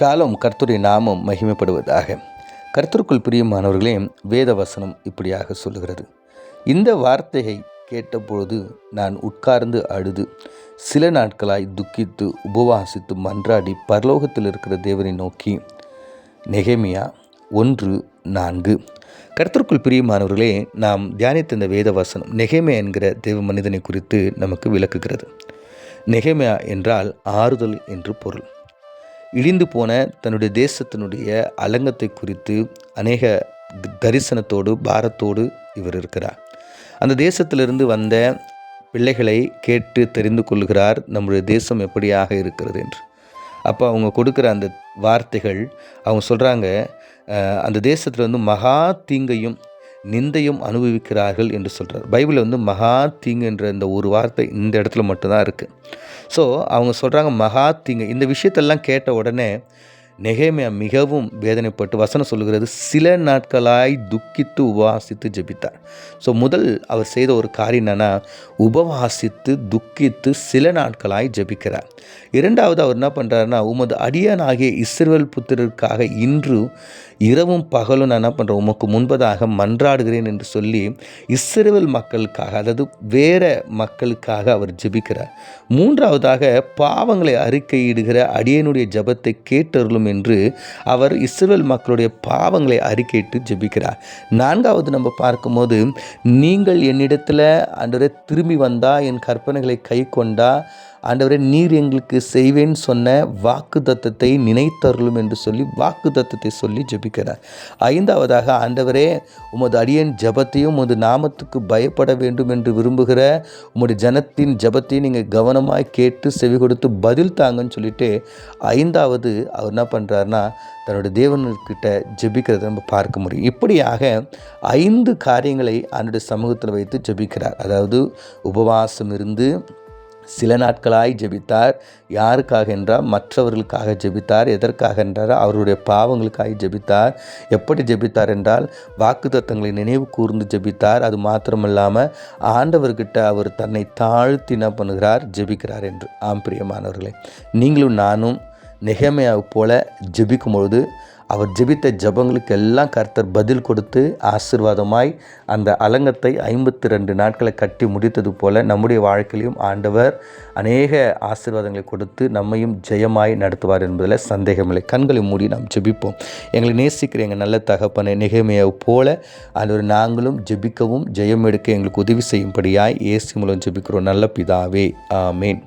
ஷாሎም கர்த்துரை நாமம் மகிமைப்படுவதாக. கர்த்தருக்குள் பிரியமானவர்களே வேத வசனம் இப்படியாக சொல்லுகிறது. இந்த வார்த்தையை கேட்டபொழுது நான் உட்கார்ந்து அழுது சில நாட்களாய் துக்கித்து உபவாசித்து மன்றாடி பரலோகத்தில் இருக்கிற தேவனை நோக்கி நெகேமியா ஒன்று நான்கு. கர்த்தருக்குள் பிரியமானவர்களே நாம் தியானித்த இந்த வேத வசனம் என்கிற தேவ மனிதனை குறித்து நமக்கு விளக்குகிறது. நெகைமையா என்றால் ஆறுதல் என்று பொருள். இடிந்து போன தன்னுடைய தேசத்தினுடைய அலங்கத்தை குறித்து அநேக தரிசனத்தோடு பாரத்தோடு இவர் இருக்கிறார். அந்த தேசத்திலிருந்து வந்த பிள்ளைகளை கேட்டு தெரிந்து கொள்கிறார் நம்முடைய தேசம் எப்படியாக இருக்கிறது? என்று. அப்போ அவங்க கொடுக்குற அந்த வார்த்தைகள் அவங்க சொல்கிறாங்க அந்த தேசத்தில் வந்து மகா தீங்கையும் நிந்தையும் அனுபவிக்கிறார்கள் என்று சொல்கிறார் பைபிளில் வந்து மகா தீங்கு என்ற இந்த ஒரு வார்த்தை இந்த இடத்துல மட்டும்தான் இருக்குது ஸோ அவங்க சொல்கிறாங்க மகா தீங்கு. இந்த விஷயத்தெல்லாம் கேட்ட உடனே நெகேமியா மிகவும் வேதனைப்பட்டு வசனம் சொல்கிறது சில நாட்களாய் துக்கித்து உபவாசித்து ஜெபித்தார். ஸோ முதல் அவர் செய்த ஒரு காரியம் என்னன்னா உபவாசித்து துக்கித்து சில நாட்களாய் ஜெபிக்கிறார். இரண்டாவது அவர் என்ன பண்ணுறாருன்னா உமது அடியானாகிய இஸ்ரேல் புத்திரருக்காக இன்று இரவும் பகலும் நான் என்ன பண்ணுறேன் உமக்கு முன்பதாக மன்றாடுகிறேன் என்று சொல்லி இஸ்ரேல் மக்களுக்காக அதாவது வேற மக்களுக்காக அவர் ஜெபிக்கிறார். மூன்றாவதாக பாவங்களை அறிக்கையிடுகிற அடியனுடைய ஜபத்தை கேட்டருளும் என்று அவர் இஸ்ரேல் மக்களுடைய பாவங்களை அறிக்கையிட்டு ஜெபிக்கிறார். நான்காவது நம்ம பார்க்கும்போது நீங்கள் என்னிடத்தில் அன்றரை திரும்பி வந்தா என் கற்பனைகளை கை கொண்டா ஆண்டவரே நீர் எங்களுக்கு செய்வேன் சொன்ன வாக்கு தத்தத்தை நினைத்தருளும் என்று சொல்லி வாக்கு தத்தத்தை சொல்லி ஜெபிக்கிறார். ஐந்தாவதாக ஆண்டவரே உமது அடியன் ஜபத்தையும் உமது நாமத்துக்கு பயப்பட வேண்டும் என்று விரும்புகிற உமது ஜனத்தின் ஜபத்தையும் நீங்கள் கவனமாக கேட்டு செவி கொடுத்து பதில் தாங்கன்னு சொல்லிட்டு ஐந்தாவது அவர் என்ன பண்ணுறாருனா தன்னுடைய தேவன்கிட்ட ஜெபிக்கிறத நம்ம பார்க்க முடியும். இப்படியாக ஐந்து காரியங்களை அவனுடைய சமூகத்தில் வைத்து ஜெபிக்கிறார். அதாவது உபவாசம் இருந்து சில நாட்களாய் ஜெபித்தார். யாருக்காக என்றால் மற்றவர்களுக்காக ஜெபித்தார். எதற்காக என்றால் அவருடைய பாவங்களுக்காக ஜெபித்தார். எப்படி ஜெபித்தார் என்றால் வாக்குத்தத்தங்களை நினைவு கூர்ந்து ஜெபித்தார். அது மாத்திரமல்லாமல் ஆண்டவர்கிட்ட அவர் தன்னை தாழ்த்தி என்ன பண்ணுகிறார் ஜெபிக்கிறார் என்று. ஆம் பிரியமானவர்களே நீங்களும் நானும் நெகமையாவை போல ஜெபிக்கும் பொழுது அவர் ஜெபித்த ஜபங்களுக்கு எல்லாம் கர்த்தர் பதில் கொடுத்து ஆசிர்வாதமாய் அந்த அலங்கத்தை ஐம்பத்தி ரெண்டு நாட்களை கட்டி முடித்தது போல நம்முடைய வாழ்க்கையிலும் ஆண்டவர் அநேக ஆசிர்வாதங்களை கொடுத்து நம்மையும் ஜெயமாய் நடத்துவார் என்பதில் சந்தேகமில்லை. கண்களை மூடி நாம் ஜெபிப்போம். எங்களை நேசிக்கிற எங்கள் நல்ல தகப்பனை நிகமையை போல அதில் நாங்களும் ஜெபிக்கவும் ஜெயம் எடுக்க எங்களுக்கு உதவி செய்யும்படியாய் ஏசி மூலம் ஜெபிக்கிறோம். நல்ல பிதாவே. ஆமேன்.